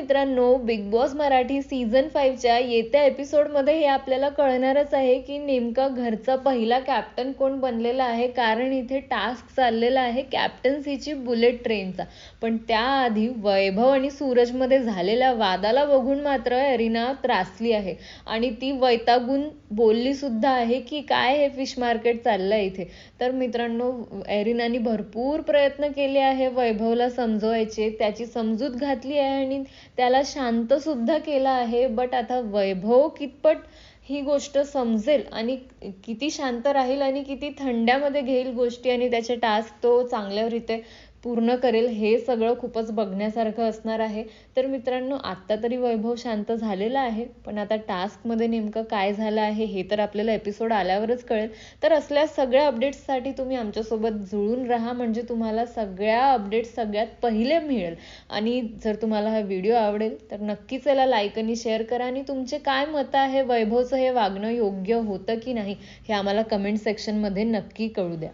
मित्रांनो big boss Marathi season फाईव्हच्या येत्या एपिसोडमध्ये हे आपल्याला कळणारच आहे की नेमका घरचा पहिला कॅप्टन कोण बनलेला आहे? कारण इथे टास्क चाललेला आहे कॅप्टन्सीची बुलेट ट्रेनचा पण त्याआधी वैभव आणि सूरजमध्ये झालेल्या वादाला बघून मात्र एरिना त्रासली आहे. आणि ती वैतागून बोलली सुद्धा आहे की काय हे फिश मार्केट चाललंय इथे? तर मित्रांनो एरिनाने भरपूर प्रयत्न केले आहे वैभवला समजवायचे. त्याची समजूत घातली आहे आणि त्याला शांत सुद्धा केलं आहे बट आता वैभव कितपत ही गोष्ट समजेल आणि किती शांत राहील आणि किती थंड्यामध्ये घेईल गोष्टी आणि त्याचे टास्क तो चांगल्यारीत्या पूर्ण करेल हे सगळं खूपच बघण्यासारखं असणार आहे. तर मित्रांनो आत्ता तरी वैभव शांत झालेला आहे पण आता टास्कमध्ये नेमकं काय झालं आहे हे तर आपल्याला एपिसोड आल्यावरच कळेल. तर असल्या सगळ्या अपडेट्ससाठी तुम्ही आमच्यासोबत जुळून राहा म्हणजे तुम्हाला सगळ्या अपडेट्स सगळ्यात पहिले मिळेल. आणि जर तुम्हाला हा व्हिडिओ आवडेल तर नक्कीच याला लाईक आणि शेअर करा. आणि तुमचे काय मतं आहे वैभवचं हे वागणं योग्य होतं की नाही हे आम्हाला कमेंट सेक्शनमध्ये नक्की कळू द्या.